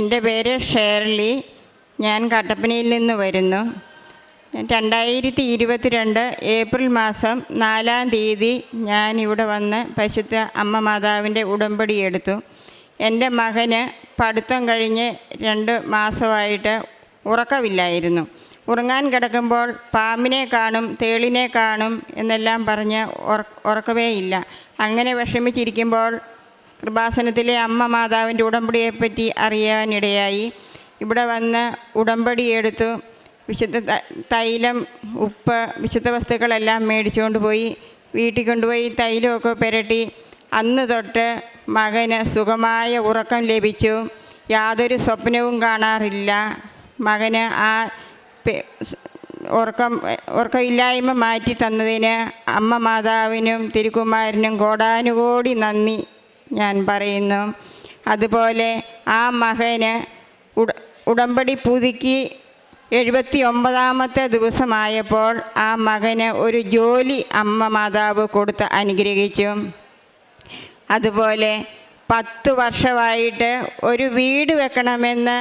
എന്റെ പേര് ഷേർലി. ഞാൻ കട്ടപ്പനയിൽ നിന്ന് വരുന്നു. രണ്ടായിരത്തി ഇരുപത്തിരണ്ട് ഏപ്രിൽ മാസം നാലാം തീയതി ഞാൻ ഇവിടെ വന്ന് പരിശുദ്ധ അമ്മ മാതാവിന്റെ ഉടമ്പടി എടുത്തു. എന്റെ മകന് പഠിത്തം കഴിഞ്ഞ് രണ്ട് മാസമായിട്ട് ഉറക്കമില്ലായിരുന്നു. ഉറങ്ങാൻ കിടക്കുമ്പോൾ പാമ്പിനെ കാണും തേളിനെ കാണും എന്നെല്ലാം പറഞ്ഞ് ഉറ ഉറക്കവേ ഇല്ല അങ്ങനെ വിഷമിച്ചിരിക്കുമ്പോൾ കൃപാസനത്തിലെ അമ്മ മാതാവിന്റെ ഉടമ്പടിയെപ്പറ്റി അറിയാനിടയായി. ഇവിടെ വന്ന് ഉടമ്പടി എടുത്തു വിശുദ്ധ തൈലം ഉപ്പ് വിശുദ്ധ വസ്തുക്കളെല്ലാം മേടിച്ചുകൊണ്ട് പോയി വീട്ടിൽ കൊണ്ടുപോയി തൈലമൊക്കെ പുരട്ടി. അന്ന് തൊട്ട് മകന് സുഖമായ ഉറക്കം ലഭിച്ചു. യാതൊരു സ്വപ്നവും കാണാറില്ല. മകന് ആ ഉറക്കം ഉറക്കമില്ലായ്മ മാറ്റി തന്നതിന് അമ്മ മാതാവിനും തിരുക്കുമാരനും കോടാനുകോടി നന്ദി. ഞാൻ പറയുന്നു. അതുപോലെ ആ മകന് ഉട ഉടമ്പടി പുതുക്കി എഴുപത്തി ഒമ്പതാമത്തെ ദിവസമായപ്പോൾ ആ മകന് ഒരു ജോലി അമ്മ മാതാവ് കൊടുത്ത് അനുഗ്രഹിച്ചു. അതുപോലെ പത്ത് വർഷമായിട്ട് ഒരു വീട് വെക്കണമെന്ന്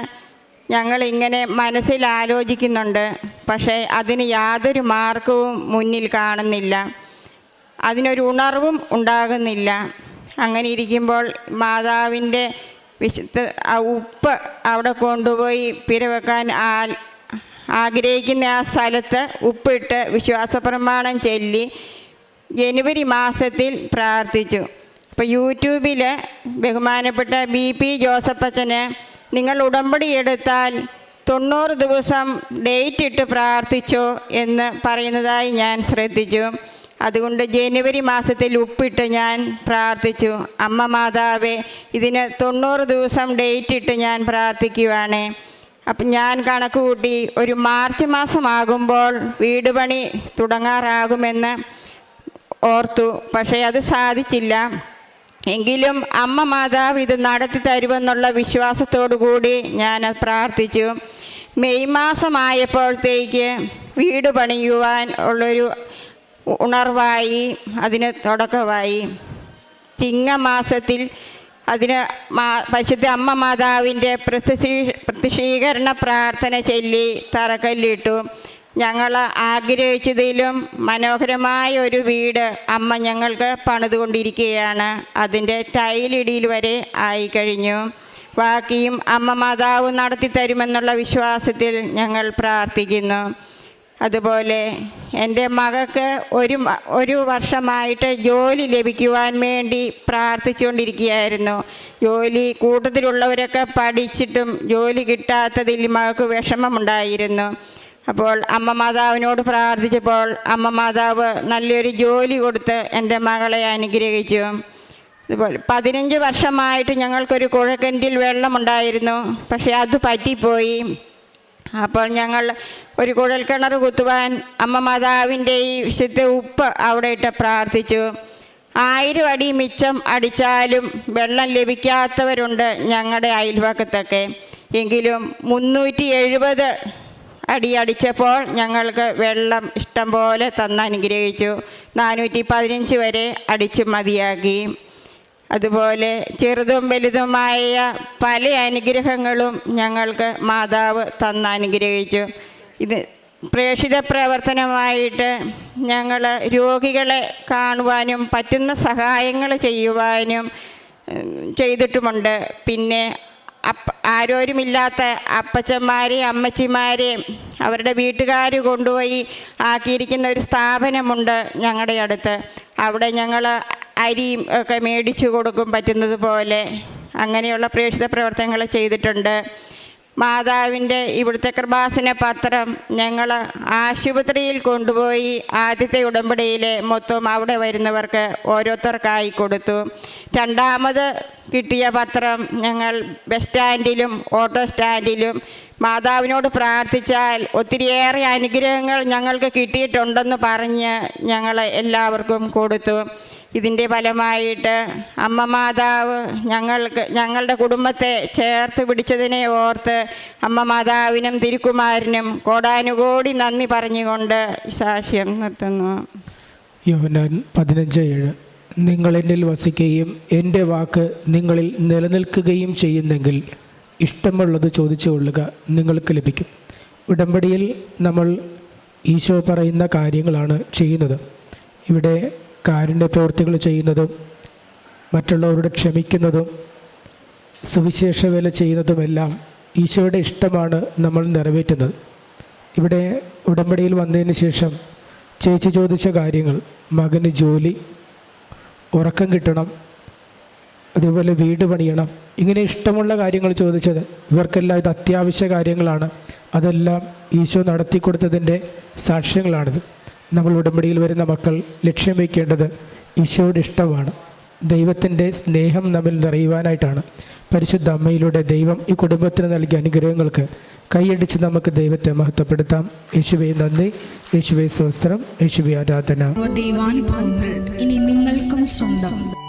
ഞങ്ങളിങ്ങനെ മനസ്സിൽ ആലോചിക്കുന്നുണ്ട് പക്ഷേ അതിന് യാതൊരു മാർഗവും മുന്നിൽ കാണുന്നില്ല. അതിനൊരു ഉണർവും ഉണ്ടാകുന്നില്ല. അങ്ങനെ ഇരിക്കുമ്പോൾ മാതാവിന്റെ വിശുദ്ധ ഉപ്പ് അവിടെ കൊണ്ടുപോയി പിരവെക്കാൻ ആ ആഗ്രഹിക്കുന്ന ആ സ്ഥലത്ത് ഉപ്പിട്ട് വിശ്വാസ പ്രമാണം ചൊല്ലി ജനുവരി മാസത്തിൽ പ്രാർത്ഥിച്ചു. അപ്പോൾ യൂട്യൂബിൽ ബഹുമാനപ്പെട്ട ബി പി ജോസഫച്ചന് നിങ്ങൾ ഉടമ്പടി എടുത്താൽ തൊണ്ണൂറ് ദിവസം ഡേറ്റ് ഇട്ട് പ്രാർത്ഥിച്ചോ എന്ന് പറയുന്നതായി ഞാൻ ശ്രദ്ധിച്ചു. അതുകൊണ്ട് ജനുവരി മാസത്തിൽ ഉപ്പിട്ട് ഞാൻ പ്രാർത്ഥിച്ചു. അമ്മ മാതാവേ ഇതിന് തൊണ്ണൂറ് ദിവസം ഡേറ്റ് ഇട്ട് ഞാൻ പ്രാർത്ഥിക്കുവാണ്. അപ്പം ഞാൻ കണക്ക് കൂട്ടി ഒരു മാർച്ച് മാസമാകുമ്പോൾ വീട് പണി തുടങ്ങാറാകുമെന്ന് ഓർത്തു. പക്ഷേ അത് സാധിച്ചില്ല. എങ്കിലും അമ്മ മാതാവ് ഇത് നടത്തി തരുമെന്നുള്ള വിശ്വാസത്തോടു കൂടി ഞാൻ പ്രാർത്ഥിച്ചു. മെയ് മാസമായപ്പോഴത്തേക്ക് വീട് പണിയുവാൻ ഉള്ളൊരു ഉണർവായി അതിന് തുടക്കമായി. ചിങ്ങമാസത്തിൽ അതിന് മാ പരിശുദ്ധ അമ്മ മാതാവിന്റെ പ്രതിശീ പ്രതിഷീകരണ പ്രാർത്ഥന ചൊല്ലി തറക്കല്ലിട്ടു. ഞങ്ങൾ ആഗ്രഹിച്ചതിലും മനോഹരമായ ഒരു വീട് അമ്മ ഞങ്ങൾക്ക് പണിതുകൊണ്ടിരിക്കുകയാണ്. അതിന്റെ ടൈലിടിയിൽ വരെ ആയിക്കഴിഞ്ഞു. ബാക്കിയും അമ്മ മാതാവ് നടത്തി തരുമെന്നുള്ള വിശ്വാസത്തിൽ ഞങ്ങൾ പ്രാർത്ഥിക്കുന്നു. അതുപോലെ എന്റെ മകൾക്ക് ഒരു ഒരു വർഷമായിട്ട് ജോലി ലഭിക്കുവാൻ വേണ്ടി പ്രാർത്ഥിച്ചുകൊണ്ടിരിക്കുകയായിരുന്നു. ജോലി കൂട്ടത്തിലുള്ളവരൊക്കെ പഠിച്ചിട്ടും ജോലി കിട്ടാത്തതിൽ മകൾക്ക് വിഷമമുണ്ടായിരുന്നു. അപ്പോൾ അമ്മ മാതാവിനോട് പ്രാർത്ഥിച്ചപ്പോൾ അമ്മ മാതാവ് നല്ലൊരു ജോലി കൊടുത്ത് എന്റെ മകളെ അനുഗ്രഹിച്ചു. അതുപോലെ പതിനഞ്ച് വർഷമായിട്ട് ഞങ്ങൾക്കൊരു കുഴക്കന്റിൽ വെള്ളമുണ്ടായിരുന്നു. പക്ഷേ അത് പറ്റിപ്പോയി. അപ്പോൾ ഞങ്ങൾ ഒരു കുഴൽക്കിണർ കുത്തുവാൻ അമ്മ മാതാവിന്റെ ഈ വിശുദ്ധ ഉപ്പ് അവിടെ ഇട്ട് പ്രാർത്ഥിച്ചു. ആയിരം അടി മിച്ചം അടിച്ചാലും വെള്ളം ലഭിക്കാത്തവരുണ്ട് ഞങ്ങളുടെ അയൽവക്കത്തൊക്കെ. എങ്കിലും മുന്നൂറ്റി എഴുപത് അടി അടിച്ചപ്പോൾ ഞങ്ങൾക്ക് വെള്ളം ഇഷ്ടം പോലെ തന്ന് അനുഗ്രഹിച്ചു. നാനൂറ്റി പതിനഞ്ച് വരെ അടിച്ച് മതിയാക്കി. അതുപോലെ ചെറുതും വലുതുമായ പല അനുഗ്രഹങ്ങളും ഞങ്ങൾക്ക് മാതാവ് തന്ന് അനുഗ്രഹിച്ചു. ഇത് പ്രേക്ഷിത പ്രവർത്തനമായിട്ട് ഞങ്ങൾ രോഗികളെ കാണുവാനും പറ്റുന്ന സഹായങ്ങൾ ചെയ്യുവാനും ചെയ്തിട്ടുമുണ്ട്. പിന്നെ അപ്പ ആരോരുമില്ലാത്ത അപ്പച്ചന്മാരെയും അമ്മച്ചിമാരെയും അവരുടെ വീട്ടുകാർ കൊണ്ടുപോയി ആക്കിയിരിക്കുന്ന ഒരു സ്ഥാപനമുണ്ട് ഞങ്ങളുടെ അടുത്ത്. അവിടെ ഞങ്ങൾ അരിയും ഒക്കെ മേടിച്ചു കൊടുക്കും പറ്റുന്നത് പോലെ. അങ്ങനെയുള്ള പ്രേക്ഷിത പ്രവർത്തനങ്ങൾ ചെയ്തിട്ടുണ്ട്. മാതാവിന്റെ ഇവിടുത്തെ കൃപാസന പത്രം ഞങ്ങൾ ആശുപത്രിയിൽ കൊണ്ടുപോയി ആദ്യത്തെ ഉടമ്പടിയിൽ മൊത്തം അവിടെ വരുന്നവർക്ക് ഓരോരുത്തർക്കായി കൊടുത്തു. രണ്ടാമത് കിട്ടിയ പത്രം ഞങ്ങൾ ബസ് സ്റ്റാൻഡിലും ഓട്ടോ സ്റ്റാൻഡിലും മാതാവിനോട് പ്രാർത്ഥിച്ചാൽ ഒത്തിരിയേറെ അനുഗ്രഹങ്ങൾ ഞങ്ങൾക്ക് കിട്ടിയിട്ടുണ്ടെന്ന് പറഞ്ഞ് ഞങ്ങൾ എല്ലാവർക്കും കൊടുത്തു. ഇതിന്റെ ഫലമായിട്ട് അമ്മ മാതാവ് ഞങ്ങൾക്ക് ഞങ്ങളുടെ കുടുംബത്തെ ചേർത്ത് പിടിച്ചതിനെ ഓർത്ത് അമ്മ മാതാവിനും തിരുക്കുമാരനും കോടാനുകോടി നന്ദി പറഞ്ഞുകൊണ്ട് സാക്ഷ്യം നിർത്തുന്നു. യോനാൻ പതിനഞ്ച് ഏഴ്. നിങ്ങൾ എന്നിൽ വസിക്കുകയും എന്റെ വാക്ക് നിങ്ങളിൽ നിലനിൽക്കുകയും ചെയ്യുന്നെങ്കിൽ ഇഷ്ടമുള്ളത് ചോദിച്ചു കൊള്ളുക നിങ്ങൾക്ക് ലഭിക്കും. ഉടമ്പടിയിൽ നമ്മൾ ഈശോ പറയുന്ന കാര്യങ്ങളാണ് ചെയ്യുന്നത്. ഇവിടെ കാരുണ്യ പ്രവൃത്തികൾ ചെയ്യുന്നതും മറ്റുള്ളവരോട് ക്ഷമിക്കുന്നതും സുവിശേഷ വേല ചെയ്യുന്നതുമെല്ലാം ഈശോയുടെ ഇഷ്ടമാണ് നമ്മൾ നിറവേറ്റുന്നത്. ഇവിടെ ഉടമ്പടിയിൽ വന്നതിന് ശേഷം ചേച്ചി ചോദിച്ച കാര്യങ്ങൾ മകന് ജോലി ഉറക്കം കിട്ടണം അതുപോലെ വീട് പണിയണം ഇങ്ങനെ ഇഷ്ടമുള്ള കാര്യങ്ങൾ ചോദിച്ചത് ഇവർക്കെല്ലാം ഇത് അത്യാവശ്യ കാര്യങ്ങളാണ്. അതെല്ലാം ഈശോ നടത്തി കൊടുത്തതിന്റെ സാക്ഷ്യങ്ങളാണിത്. നമ്മൾ ഉടമ്പടിയിൽ വരുന്ന മക്കൾ ലക്ഷ്യം വയ്ക്കേണ്ടത് ഈശോയുടെ ഇഷ്ടമാണ്. ദൈവത്തിന്റെ സ്നേഹം നമ്മിൽ നിറയുവാനായിട്ടാണ്. പരിശുദ്ധ അമ്മയിലൂടെ ദൈവം ഈ കുടുംബത്തിന് നൽകിയ അനുഗ്രഹങ്ങൾക്ക് കൈയടിച്ച് നമുക്ക് ദൈവത്തെ മഹത്വപ്പെടുത്താം. യേശുവെ നന്ദി. യേശുവെ സ്വസ്ത്രം യേശുവെ ആരാധന. ദൈവാനുഭവങ്ങൾ ഇനി നിങ്ങൾക്കും സ്വന്തം.